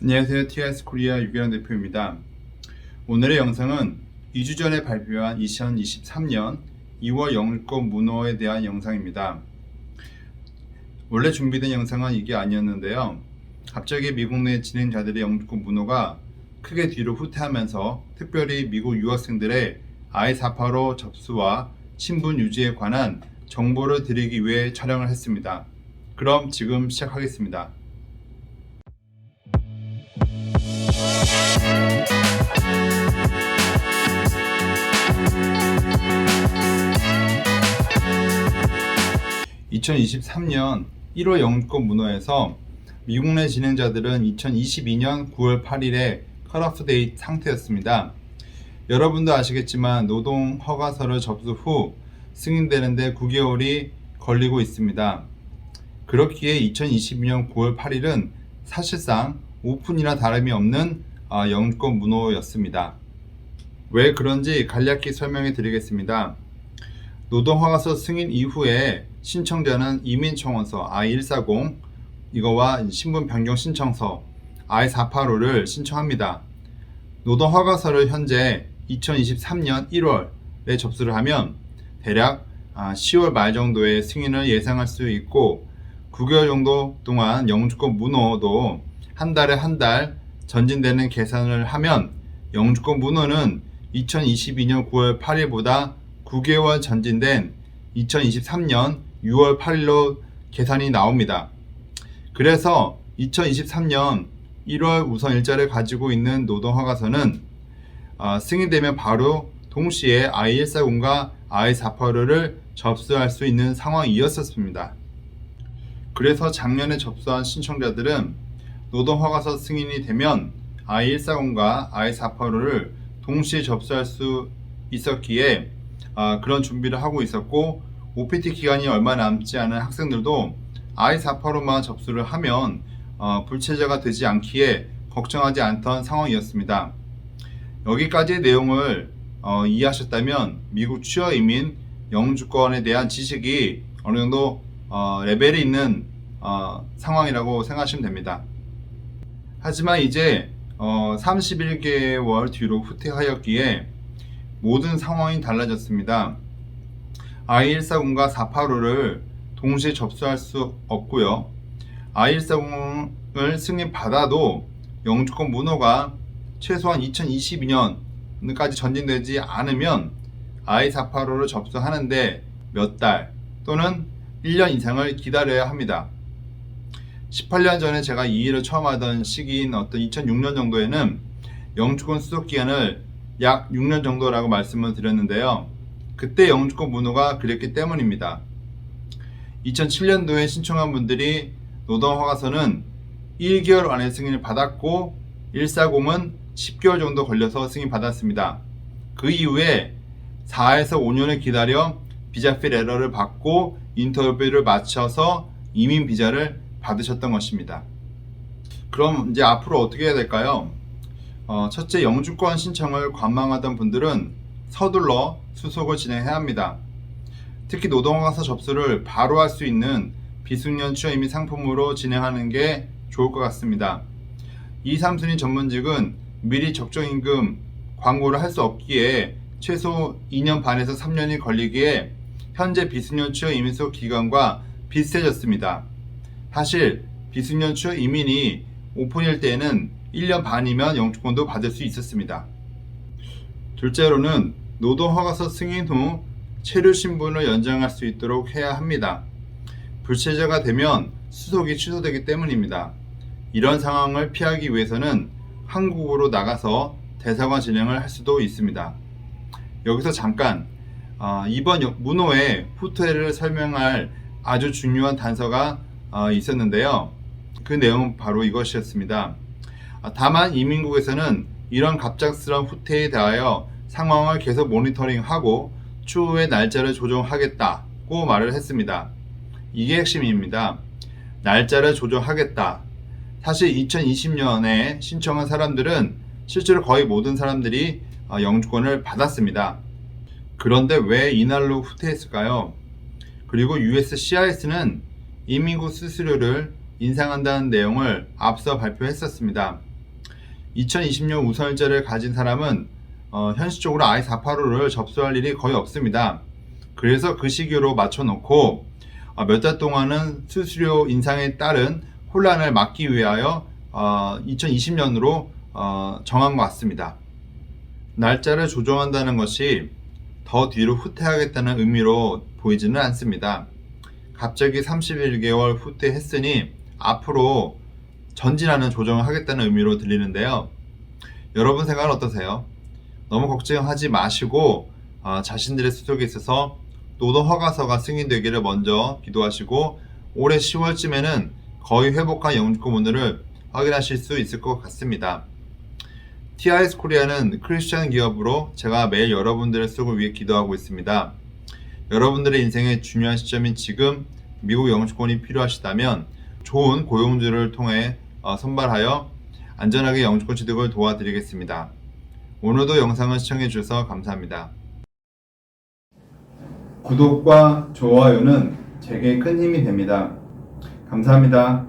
안녕하세요. TS 코리아 유기현 대표입니다. 오늘의 영상은 2주 전에 발표한 2023년 2월 영주권 문호에 대한 영상입니다. 원래 준비된 영상은 이게 아니었는데요. 갑자기 미국 내 진행자들의 영주권 문호가 크게 뒤로 후퇴하면서 특별히 미국 유학생들의 I-485 접수와 신분 유지에 관한 정보를 드리기 위해 촬영을 했습니다. 그럼 지금 시작하겠습니다. (2023년 1월) 영주권 문호에서 미국 내 진행자들은 2022년 9월 8일에 컷오프 데이트 상태였습니다. 여러분도 아시겠지만 노동 허가서를 접수 후 승인되는데 9개월이 걸리고 있습니다. 그렇기에 2022년 9월 8일은 사실상 오픈이나 다름이 없는 아, 영주권 문호였습니다. 왜 그런지 간략히 설명해 드리겠습니다. 노동허가서 승인 이후에 신청자는 이민청원서 I-140 이거와 신분 변경 신청서 I-485를 신청합니다. 노동 허가서를 현재 2023년 1월에 접수를 하면 대략 10월 말 정도의 승인을 예상할 수 있고 9개월 정도 동안 영주권 문호도 한 달에 한 달 전진되는 계산을 하면 영주권 문호는 2022년 9월 8일보다 9개월 전진된 2023년 6월 8일로 계산이 나옵니다. 그래서 2023년 1월 우선 일자를 가지고 있는 노동허가서는 어, 승인되면 바로 동시에 I-140과 I-485를 접수할 수 있는 상황이었었습니다. 그래서 작년에 접수한 신청자들은 노동허가서 승인이 되면 I-140과 I-485를 동시에 접수할 수 있었기에 아, 그런 준비를 하고 있었고 OPT 기간이 얼마 남지 않은 학생들도 I-485만 접수를 하면 어, 불체자가 되지 않기에 걱정하지 않던 상황이었습니다. 여기까지의 내용을 어, 이해하셨다면 미국 취업 이민 영주권에 대한 지식이 어느 정도 어, 레벨이 있는 어, 상황이라고 생각하시면 됩니다. 하지만 이제 어, 31개월 뒤로 후퇴하였기에 모든 상황이 달라졌습니다. I-140과 485를 동시에 접수할 수 없고요. I-140을 승인받아도 영주권 문호가 최소한 2022년까지 전진되지 않으면 I-485를 접수하는데 몇 달 또는 1년 이상을 기다려야 합니다. 18년 전에 제가 이 일을 처음 하던 시기인 어떤 2006년 정도에는 영주권 수속 기간을 약 6년 정도라고 말씀을 드렸는데요. 그때 영주권 문호가 그랬기 때문입니다. 2007년도에 신청한 분들이 노동허가서는 1개월 안에 승인을 받았고 140은 10개월 정도 걸려서 승인 받았습니다. 그 이후에 4에서 5년을 기다려 비자필 에러를 받고 인터뷰를 마쳐서 이민 비자를 받으셨던 것입니다. 그럼 이제 앞으로 어떻게 해야 될까요? 어, 첫째 영주권 신청을 관망하던 분들은 서둘러 수속을 진행해야 합니다. 특히 노동허가서 접수를 바로 할 수 있는 비숙련 취업 이민 상품으로 진행하는 게 좋을 것 같습니다. 2, 3순위 전문직은 미리 적정임금 광고를 할 수 없기에 최소 2년 반에서 3년이 걸리기에 현재 비숙련 취업 이민 속 기간과 비슷해졌습니다. 사실 비숙련 취업 이민이 오픈일 때에는 1년 반이면 영주권도 받을 수 있었습니다. 둘째로는 노동 허가서 승인 후 체류 신분을 연장할 수 있도록 해야 합니다. 불체자가 되면 수속이 취소되기 때문입니다. 이런 상황을 피하기 위해서는 한국으로 나가서 대사관 진행을 할 수도 있습니다. 여기서 잠깐 어, 이번 문호의 후퇴를 설명할 아주 중요한 단서가 어, 있었는데요. 그 내용은 바로 이것이었습니다. 아, 다만 이민국에서는 이런 갑작스러운 후퇴에 대하여 상황을 계속 모니터링하고 추후에 날짜를 조정하겠다고 말을 했습니다. 이게 핵심입니다. 날짜를 조정하겠다. 사실 2020년에 신청한 사람들은 실제로 거의 모든 사람들이 어, 영주권을 받았습니다. 그런데 왜 이날로 후퇴했을까요? 그리고 USCIS는 이민국 수수료를 인상한다는 내용을 앞서 발표했었습니다. 2020년 우선일자를 가진 사람은 어, 현실적으로 I-485를 접수할 일이 거의 없습니다. 그래서 그 시기로 맞춰놓고 어, 몇달 동안은 수수료 인상에 따른 혼란을 막기 위하여 어, 2020년으로 어, 정한 것 같습니다. 날짜를 조정한다는 것이 더 뒤로 후퇴하겠다는 의미로 보이지는 않습니다. 갑자기 31개월 후퇴했으니 앞으로 전진하는 조정을 하겠다는 의미로 들리는데요. 여러분 생각은 어떠세요? 너무 걱정하지 마시고 어, 자신들의 수속에 있어서 노동 허가서가 승인되기를 먼저 기도하시고 올해 10월쯤에는 거의 회복한 영주권 문을 확인하실 수 있을 것 같습니다. TIS 코리아는 크리스천 기업으로 제가 매일 여러분들의 수속을 위해 기도하고 있습니다. 여러분들의 인생의 중요한 시점인 지금 미국 영주권이 필요하시다면 좋은 고용주를 통해 어, 선발하여 안전하게 영주권 취득을 도와드리겠습니다. 오늘도 영상을 시청해 주셔서 감사합니다. 구독과 좋아요는 제게 큰 힘이 됩니다. 감사합니다.